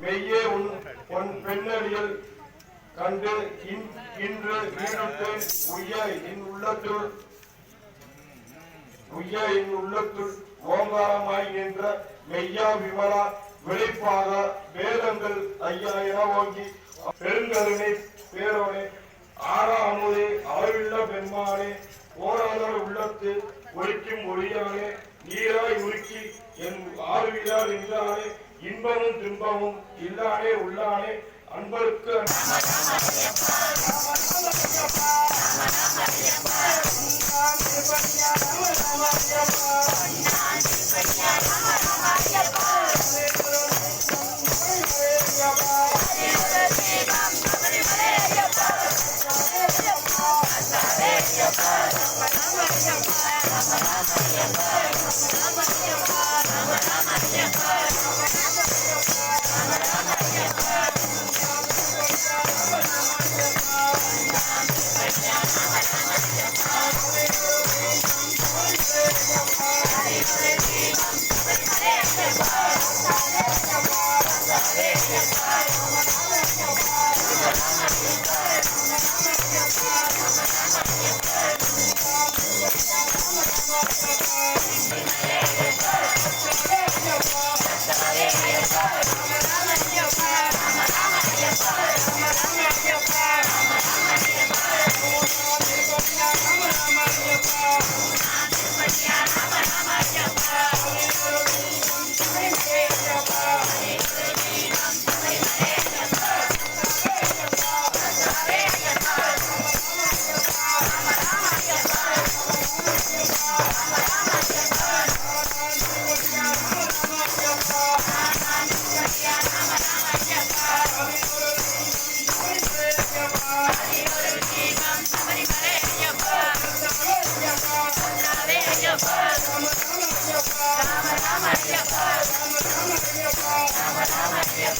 மெய்யே உன் உன் பெண்ணடியில் கண்டு இன்- இன்று வீடுட்டேன் உய்ய என் உள்ளத்துள் உய்ய என் உள்ளத்துள் ஓங்காரமாய் நின்ற மெய்யா விமலா வெளிப்பாக வேதங்கள் ஐயா என ஓங்கி பெருங்கருணை பேரோனே ஆறா அமுதே அளவில்ல பெண்மானே ஓராதர் உள்ளத்து ஒழிக்கும் ஒளியானே நீராய் உருக்கி என் ஆறுவிழா நின்றானே இன்பமும் துன்பமும் இல்லானே உள்ளானே அன்பருக்கு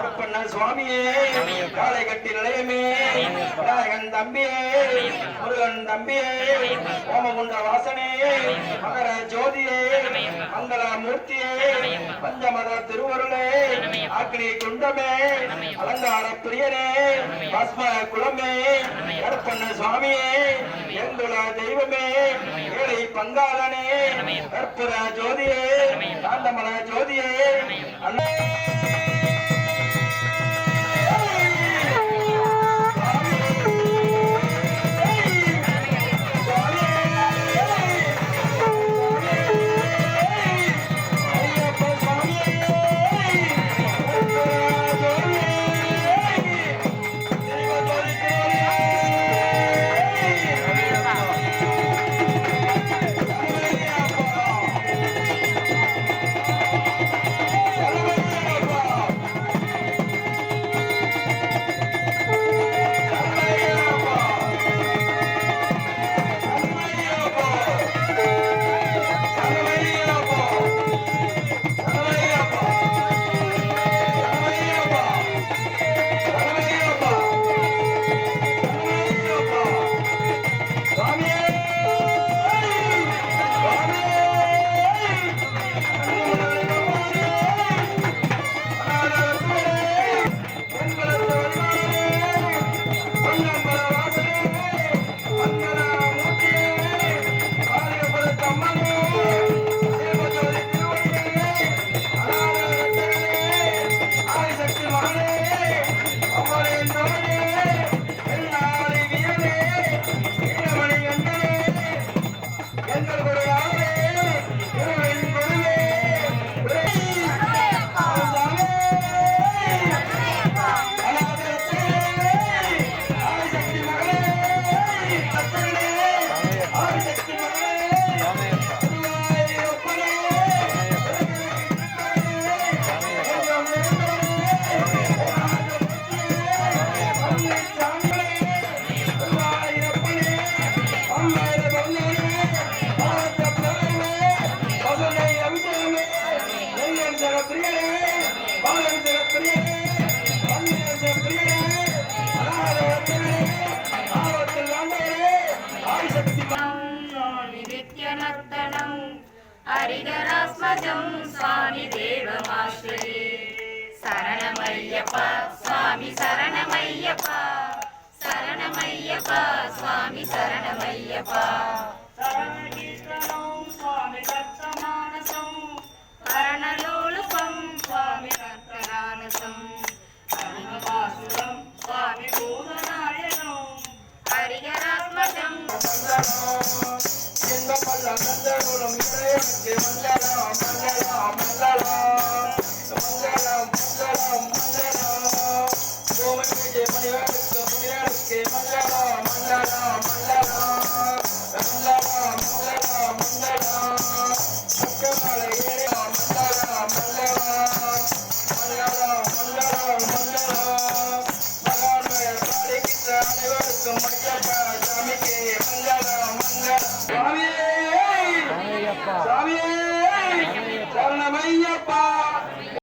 அருள் சுவாமியே காலை கட்டி நிலையமே. நாயகன் தம்பியே முருகன் தம்பியே ஓமகுண்ட வாசனே மகர ஜோதியே மங்கள மூர்த்தியே பஞ்சமத திருவருளே அக்னி குண்டமே அலங்கார பிரியனே பஸ்ம குலமே கருப்பண்ண சுவாமியே எங்குல தெய்வமே ஏழை பங்காளனே கற்புர ஜோதியே காந்தமல ஜோதியே அண்ணே హరిగణాస్మజం స్వామి దేవమాశ్రయే శరణమయ్యప్ప స్వామి శరణమయ్యప్ప శరణమయ్యప్ప స్వామి శరణమయ్యప్ప